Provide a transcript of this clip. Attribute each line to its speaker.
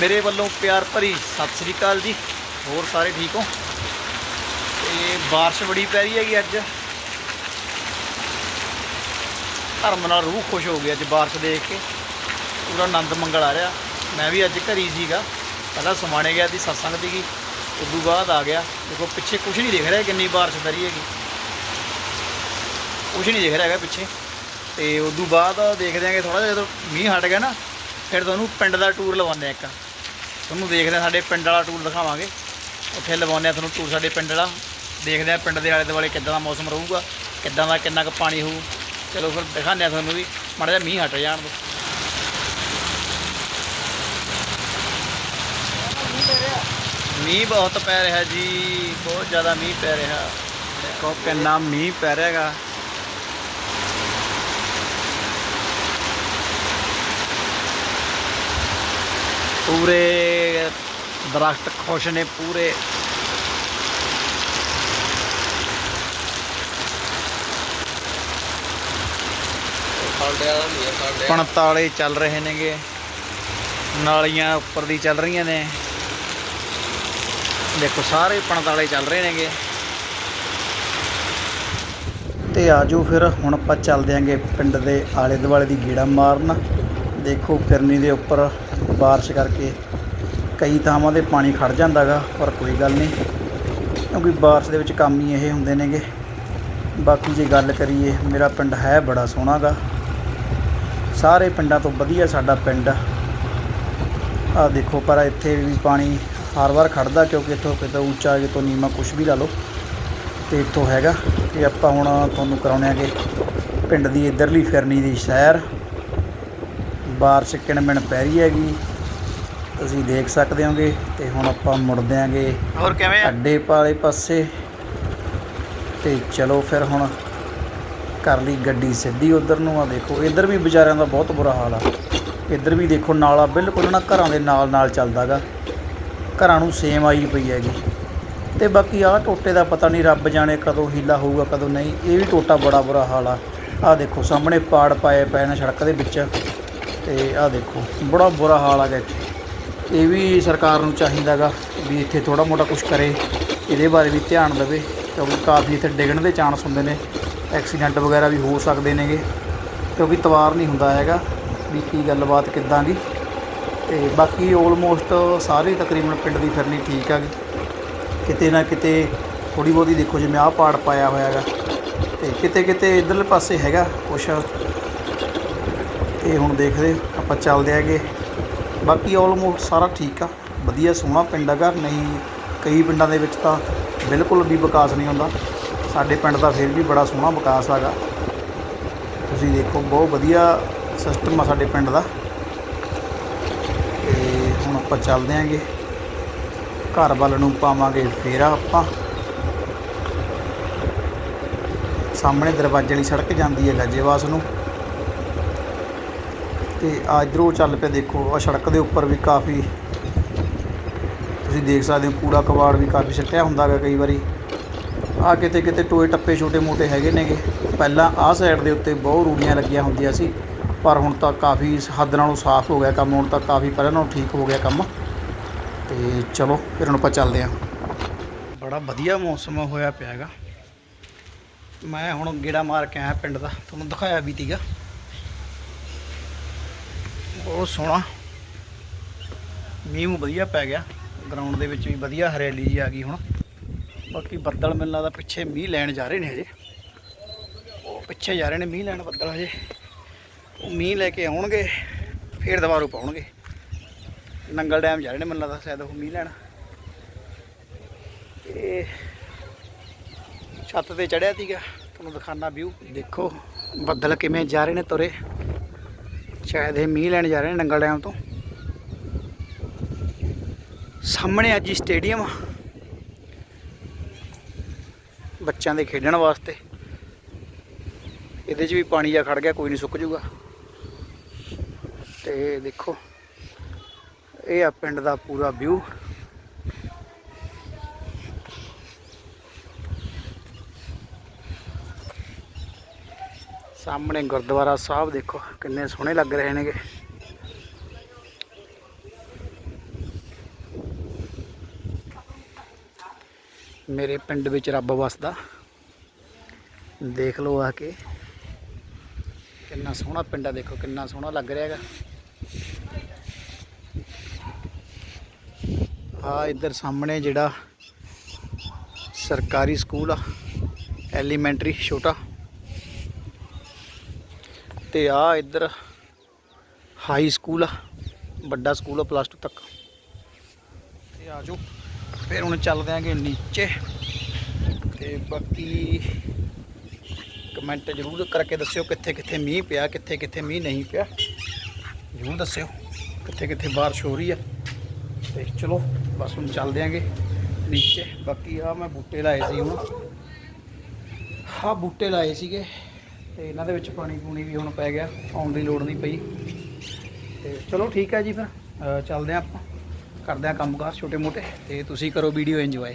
Speaker 1: ਮੇਰੇ ਵੱਲੋਂ ਪਿਆਰ ਭਰੀ ਸਤਿ ਸ੍ਰੀ ਅਕਾਲ ਜੀ। ਹੋਰ ਸਾਰੇ ਠੀਕ ਹੋ? ਤੇ ਬਾਰਿਸ਼ ਬੜੀ ਪੈ ਰਹੀ ਹੈਗੀ ਅੱਜ। ਧਰਮ ਨਾਲ ਰੂਹ ਖੁਸ਼ ਹੋ ਗਈ ਅੱਜ ਬਾਰਿਸ਼ ਦੇਖ ਕੇ। ਪੂਰਾ ਆਨੰਦ ਮੰਗਲ ਆ ਰਿਹਾ। ਮੈਂ ਵੀ ਅੱਜ ਘਰੀ ਸੀਗਾ। ਪਹਿਲਾਂ ਸਮਾਣੇ ਗਿਆ ਸੀ, ਸਤਸੰਗ ਸੀਗੀ ਤੋਂ ਬਾਅਦ ਆ ਗਿਆ। ਦੇਖੋ, ਪਿੱਛੇ ਕੁਝ ਨਹੀਂ ਦਿਖ ਰਿਹਾ ਕਿੰਨੀ ਬਾਰਿਸ਼ ਪੈ ਰਹੀ ਹੈਗੀ। ਕੁਝ ਨਹੀਂ ਦਿਖ ਰਿਹਾ ਹੈਗਾ ਪਿੱਛੇ। ਤੇ ਉਦੋਂ ਬਾਅਦ ਦੇਖਦੇ ਆਂਗੇ ਥੋੜਾ ਜਿਹਾ ਜਦੋਂ ਮੀਂਹ ਹਟ ਗਿਆ ਨਾ, ਫਿਰ ਤੁਹਾਨੂੰ ਪਿੰਡ ਦਾ ਟੂਰ ਲਵਾਉਂਦੇ ਆ ਇੱਕ। ਤੁਹਾਨੂੰ ਦੇਖਦੇ ਆ ਸਾਡੇ ਪਿੰਡ ਵਾਲਾ ਟੂਰ ਦਿਖਾਵਾਂਗੇ। ਉੱਥੇ ਲਵਾਉਂਦੇ ਆ ਤੁਹਾਨੂੰ ਟੂਰ ਸਾਡੇ ਪਿੰਡ ਵਾਲਾ। ਦੇਖਦੇ ਆ ਪਿੰਡ ਦੇ ਆਲੇ ਦੁਆਲੇ ਕਿੱਦਾਂ ਦਾ ਮੌਸਮ ਰਹੂਗਾ, ਕਿੱਦਾਂ ਦਾ ਕਿੰਨਾ ਕੁ ਪਾਣੀ ਹੋਊ। ਚਲੋ ਫਿਰ ਦਿਖਾਉਂਦੇ ਆ ਤੁਹਾਨੂੰ ਵੀ, ਮਾੜਾ ਜਿਹਾ ਮੀਂਹ ਹਟ ਜਾਣ ਦੋ ਮੀਂਹ ਬਹੁਤ ਪੈ ਰਿਹਾ ਜੀ, ਬਹੁਤ ਜ਼ਿਆਦਾ ਮੀਂਹ ਪੈ ਰਿਹਾ। ਦੇਖੋ ਕਿੰਨਾ ਮੀਂਹ ਪੈ ਰਿਹਾ ਹੈਗਾ। ਪੂਰੇ ਦਰਖਤ ਖੁਸ਼ ਨੇ ਪੂਰੇ।
Speaker 2: ਸਾਡੇ ਵਾਲਾ ਨਹੀਂ ਹੈ ਸਾਡੇ
Speaker 1: ਪਣਤਾਲੇ ਚੱਲ ਰਹੇ ਨੇਗੇ। ਨਾਲੀਆਂ ਉੱਪਰ ਦੀ ਚੱਲ ਰਹੀਆਂ ਨੇ। ਦੇਖੋ ਸਾਰੇ ਪਣਤਾਲੇ ਚੱਲ ਰਹੇ ਨੇਗੇ। ਤੇ ਆਜੋ ਫਿਰ ਹੁਣ ਆਪਾਂ ਚੱਲਦੇ ਆਂਗੇ ਪਿੰਡ ਦੇ ਆਲੇ ਦੁਆਲੇ ਦੀ ਗੇੜਾ ਮਾਰਨ। ਦੇਖੋ ਫਿਰਨੀ ਦੇ ਉੱਪਰ ਬਾਰਿਸ਼ ਕਰਕੇ ਕਈ ਥਾਵਾਂ ਤੇ ਪਾਣੀ ਖੜ ਜਾਂਦਾਗਾ, ਪਰ ਕੋਈ ਗੱਲ ਨਹੀਂ। ਕਿਉਂਕਿ ਬਾਰਿਸ਼ ਦੇ ਵਿੱਚ ਕੰਮ ਹੀ ਇਹ ਹੁੰਦੇ ਨੇਗੇ। ਬਾਕੀ ਜੇ ਗੱਲ ਕਰੀਏ, ਮੇਰਾ ਪਿੰਡ ਹੈ ਬੜਾ ਸੋਹਣਾ ਗਾ ਸਾਰੇ ਪਿੰਡਾਂ ਤੋਂ ਵਧੀਆ ਸਾਡਾ ਪਿੰਡ ਆ। ਆਹ ਦੇਖੋ, ਪਰ ਇੱਥੇ ਵੀ ਪਾਣੀ ਹਰ ਵਾਰ ਖੜਦਾ ਕਿਉਂਕਿ ਇੱਥੋਂ ਕਿਤੇ ਉੱਚਾ ਕਿਤੋਂ ਨੀਵਾਂ ਕੁਝ ਵੀ ਲਾ ਲਓ, ਤੇ ਇੱਥੋਂ ਹੈਗਾ। ਤੇ ਆਪਾਂ ਹੁਣ ਤੁਹਾਨੂੰ ਕਰਾਉਣੇ ਆਗੇ ਪਿੰਡ ਦੀ ਇਧਰਲੀ ਫਿਰਨੀ ਦੀ ਸੈਰ। ਬਾਰਿਸ਼ ਕਿਣਮਿਣ ਪੈ ਰਹੀ ਹੈਗੀ। ਤੁਸੀਂ ਦੇਖ ਸਕਦੇ ਹੋਗੇ ਤੇ ਹੁਣ ਆਪਾਂ ਮੁੜਦੇ ਆਂਗੇ ਹੋਰ ਕਿਵੇਂ ਅੱਡੇ ਵਾਲੇ ਪਾਸੇ। ਤੇ ਚਲੋ ਫਿਰ ਹੁਣ ਕਰ ਲਈ ਗੱਡੀ ਸਿੱਧੀ ਉਧਰ ਨੂੰ। ਆ ਦੇਖੋ ਇੱਧਰ ਵੀ ਵਿਚਾਰਿਆਂ ਦਾ ਬਹੁਤ ਬੁਰਾ ਹਾਲ ਆ। ਇੱਧਰ ਵੀ ਦੇਖੋ ਨਾਲਾ ਬਿਲਕੁਲ ਨਾ ਘਰਾਂ ਦੇ ਨਾਲ ਨਾਲ ਚੱਲਦਾਗਾ। ਘਰਾਂ ਨੂੰ ਸੇਮ ਆਈ ਪਈ ਹੈਗੀ। ਤੇ ਬਾਕੀ ਆਹ ਟੋਟੇ ਦਾ ਪਤਾ ਨਹੀਂ ਰੱਬ ਜਾਣੇ ਕਦੋਂ ਹੀਲਾ ਹੋਊਗਾ ਕਦੋਂ ਨਹੀਂ। ਇਹ ਵੀ ਟੋਟਾ ਬੜਾ ਬੁਰਾ ਹਾਲ ਆ। ਆਹ ਦੇਖੋ ਸਾਹਮਣੇ ਪਾੜ ਪਾਏ ਪਏ ਨੇ ਸੜਕ ਦੇ ਵਿੱਚ। ਤੇ ਆਹ ਦੇਖੋ ਬੜਾ ਬੁਰਾ ਹਾਲ ਆ ਗਾ ਇੱਥੇ। ਇਹ ਵੀ ਸਰਕਾਰ ਨੂੰ ਚਾਹੀਦਾਗਾ ਵੀ ਇੱਥੇ ਥੋੜਾ ਮੋਟਾ ਕੁਝ ਕਰੇ। ਇਹਦੇ ਬਾਰੇ ਵੀ ਧਿਆਨ ਦੇਵੇ ਕਿਉਂਕਿ ਕਾਫੀ ਇੱਥੇ ਡਿੱਗਣ ਦੇ ਚਾਂਸ ਹੁੰਦੇ ਨੇ। ਐਕਸੀਡੈਂਟ ਵਗੈਰਾ ਵੀ ਹੋ ਸਕਦੇ ਨੇਗੇ। ਕਿਉਂਕਿ ਤਵਾਰ ਨਹੀਂ ਹੁੰਦਾ ਹੈਗਾ ਵੀ ਕੀ ਗੱਲਬਾਤ ਕਿੱਦਾਂ ਦੀ। ਤੇ ਬਾਕੀ ਆਲਮੋਸਟ ਸਾਰੇ ਤਕਰੀਬਨ ਪਿੰਡ ਦੀ ਫਿਰਨੀ ਠੀਕ ਆ ਗਈ ਕਿਤੇ ਨਾ ਕਿਤੇ ਥੋੜੀ ਬਹੁਤੀ ਦੇਖੋ ਜਿਵੇਂ ਆਹ ਪਾੜ ਪਾਇਆ ਹੋਇਆ ਹੈਗਾ ਤੇ ਕਿਤੇ ਕਿਤੇ ਇਧਰਲੇ ਪਾਸੇ ਹੈਗਾ ਕੁਛ। ਇਹ ਹੁਣ ਦੇਖਦੇ ਆਪਾਂ ਚੱਲਦੇ ਹੈਗੇ। ਬਾਕੀ ਆਲਮੋਸਟ ਸਾਰਾ ਠੀਕ ਆ। ਵਧੀਆ, ਸੋਹਣਾ ਪਿੰਡ ਹੈਗਾ। ਨਹੀਂ, ਕਈ ਪਿੰਡਾਂ ਦੇ ਵਿੱਚ ਤਾਂ ਬਿਲਕੁਲ ਵੀ ਵਿਕਾਸ ਨਹੀਂ ਹੁੰਦਾ। ਸਾਡੇ ਪਿੰਡ ਦਾ ਫਿਰ ਵੀ ਬੜਾ ਸੋਹਣਾ ਵਿਕਾਸ ਹੈਗਾ। ਤੁਸੀਂ ਦੇਖੋ, ਬਹੁਤ ਵਧੀਆ ਸਿਸਟਮ ਆ ਸਾਡੇ ਪਿੰਡ ਦਾ। ਤੇ ਹੁਣ ਆਪਾਂ ਚੱਲਦੇ ਆਂਗੇ। ਘਰ ਵੱਲ ਨੂੰ ਪਾਵਾਂਗੇ ਫੇਰਾ ਆਪਾਂ। ਸਾਹਮਣੇ ਦਰਵਾਜ਼ੇ ਵਾਲੀ ਸੜਕ ਜਾਂਦੀ ਹੈ ਗਾਜੇਵਾਸ ਨੂੰ। ਤੇ ਆ ਇੱਧਰੋਂ ਚੱਲ ਪਿਆ ਦੇਖੋ ਆ ਸੜਕ ਦੇ ਉੱਪਰ ਵੀ ਕਾਫੀ ਤੁਸੀਂ ਦੇਖ ਸਕਦੇ ਹੋ, ਕੂੜਾ ਕਬਾੜ ਵੀ ਕਾਫੀ ਸਿੱਟਿਆ ਹੁੰਦਾ ਹੈਗਾ ਕਈ ਵਾਰੀ। ਆ ਕਿਤੇ ਕਿਤੇ ਟੋਏ ਟੱਪੇ ਛੋਟੇ ਮੋਟੇ ਹੈਗੇ ਨੇਗੇ। ਪਹਿਲਾਂ ਆਹ ਸਾਈਡ ਦੇ ਉੱਤੇ ਬਹੁਤ ਰੂੜੀਆਂ ਲੱਗੀਆਂ ਹੁੰਦੀਆਂ ਸੀ, ਪਰ ਹੁਣ ਤਾਂ ਕਾਫੀ ਹੱਦ ਨਾਲੋਂ ਸਾਫ਼ ਹੋ ਗਿਆ ਕੰਮ, ਹੁਣ ਤਾਂ ਕਾਫੀ ਪਹਿਲਾਂ ਨਾਲੋਂ ਠੀਕ ਹੋ ਗਿਆ ਕੰਮ। ਤੇ ਚਲੋ, ਫਿਰ ਹੁਣ ਆਪਾਂ ਚੱਲਦੇ ਆਂ ਬੜਾ ਵਧੀਆ ਮੌਸਮ ਹੋਇਆ ਪਿਆ ਹੈਗਾ। ਮੈਂ ਹੁਣ ਗੇੜਾ ਮਾਰ ਕੇ ਆਇਆ ਪਿੰਡ ਦਾ, ਤੁਹਾਨੂੰ ਦਿਖਾਇਆ ਵੀ ਤੀਗਾ ਬਹੁਤ ਸੋਹਣਾ। ਮੀਂਹ ਵਧੀਆ ਪੈ ਗਿਆ। ਗਰਾਊਂਡ ਦੇ ਵਿੱਚ ਵੀ ਵਧੀਆ ਹਰਿਆਲੀ ਜੀ ਆ ਗਈ ਹੁਣ। ਬਾਕੀ ਬੱਦਲ ਮੈਨੂੰ ਲੱਗਦਾ ਪਿੱਛੇ ਮੀਂਹ ਲੈਣ ਜਾ ਰਹੇ ਨੇ ਹਜੇ। ਉਹ ਪਿੱਛੇ ਜਾ ਰਹੇ ਨੇ ਮੀਂਹ ਲੈਣ ਬੱਦਲ ਹਜੇ। ਉਹ ਮੀਂਹ ਲੈ ਕੇ ਆਉਣਗੇ, ਫੇਰ ਦੁਬਾਰਾ ਪਾਉਣਗੇ। ਨੰਗਲ ਡੈਮ ਜਾ ਰਹੇ ਨੇ ਮੈਨੂੰ ਲੱਗਦਾ ਸ਼ਾਇਦ ਉਹ ਮੀਂਹ ਲੈਣ। ਤੇ ਛੱਤ ਤੇ ਚੜਿਆ ਸੀਗਾ। ਤੁਹਾਨੂੰ ਦਿਖਾਣਾ ਵਿਊ ਦੇਖੋ, ਬੱਦਲ ਕਿਵੇਂ ਜਾ ਰਹੇ ਨੇ ਤੁਰੇ। ਸ਼ਾਇਦ ਇਹ ਮੀਂਹ ਲੈਣ ਜਾ ਰਹੇ ਨੇ ਨੰਗਲ ਡੈਮ ਤੋਂ। ਸਾਹਮਣੇ ਅੱਜ ਹੀ ਸਟੇਡੀਅਮ ਆ। ਬੱਚਿਆਂ ਦੇ ਖੇਡਣ ਵਾਸਤੇ। ਇਹਦੇ 'ਚ ਵੀ ਪਾਣੀ ਜਾ ਖੜ ਗਿਆ, ਕੋਈ ਨਹੀਂ ਸੁੱਕ ਜੂਗਾ ਤੇ ਦੇਖੋ, ਇਹ ਆ ਪਿੰਡ ਦਾ ਪੂਰਾ ਵਿਊ। ਸਾਹਮਣੇ ਗੁਰਦੁਆਰਾ ਸਾਹਿਬ ਦੇਖੋ, ਕਿੰਨੇ ਸੋਹਣੇ ਲੱਗ ਰਹੇ ਨੇਗੇ। ਮੇਰੇ ਪਿੰਡ ਵਿੱਚ ਰੱਬ ਵਸਦਾ। ਦੇਖ ਲਓ ਆ ਕੇ, ਕਿੰਨਾ ਸੋਹਣਾ ਪਿੰਡ ਆ, ਦੇਖੋ ਕਿੰਨਾ ਸੋਹਣਾ ਲੱਗ ਰਿਹਾ ਹੈਗਾ। ਆ ਇੱਧਰ ਸਾਹਮਣੇ ਜਿਹੜਾ ਸਰਕਾਰੀ ਸਕੂਲ ਆ, ਐਲੀਮੈਂਟਰੀ ਛੋਟਾ। ਤੇ ਆ ਇੱਧਰ ਹਾਈ ਸਕੂਲ ਆ, ਵੱਡਾ ਸਕੂਲ ਆ ਪਲੱਸ 2 ਤੱਕ। ਤੇ ਆ ਜਾਓ, ਫਿਰ ਹੁਣ ਚੱਲਦੇ ਆਂਗੇ ਨੀਚੇ। ਤੇ ਬਾਕੀ ਕਮੈਂਟ ਜ਼ਰੂਰ ਕਰਕੇ ਦੱਸਿਓ ਕਿੱਥੇ ਕਿੱਥੇ ਮੀਂਹ ਪਿਆ, ਕਿੱਥੇ ਕਿੱਥੇ ਮੀਂਹ ਨਹੀਂ ਪਿਆ। ਜ਼ਰੂਰ ਦੱਸਿਓ ਕਿੱਥੇ ਕਿੱਥੇ ਬਾਰਿਸ਼ ਹੋ ਰਹੀ ਆ। ਤੇ ਚਲੋ, ਬਸ ਹੁਣ ਚੱਲਦੇ ਆਂਗੇ ਨੀਚੇ। ਬਾਕੀ ਆ ਮੈਂ ਬੂਟੇ ਲਾਏ ਸੀ ਹੁਣ। ਹਾਂ ਬੂਟੇ ਲਾਏ ਸੀਗੇ। ਤੇ ਇਹਨਾਂ ਦੇ ਵਿੱਚ ਪਾਣੀ ਪੂਣੀ ਵੀ ਹੁਣ ਪੈ ਗਿਆ, ਆਉਣ ਦੀ ਲੋੜ ਨਹੀਂ ਪਈ। ਤੇ ਚਲੋ ਠੀਕ ਹੈ ਜੀ ਫਿਰ ਚੱਲਦੇ ਹਾਂ ਆਪਾਂ, ਕਰਦੇ ਹਾਂ ਕੰਮਕਾਰ ਛੋਟੇ ਮੋਟੇ ਤੇ ਤੁਸੀਂ ਕਰੋ ਵੀਡੀਓ ਇੰਜੋਏ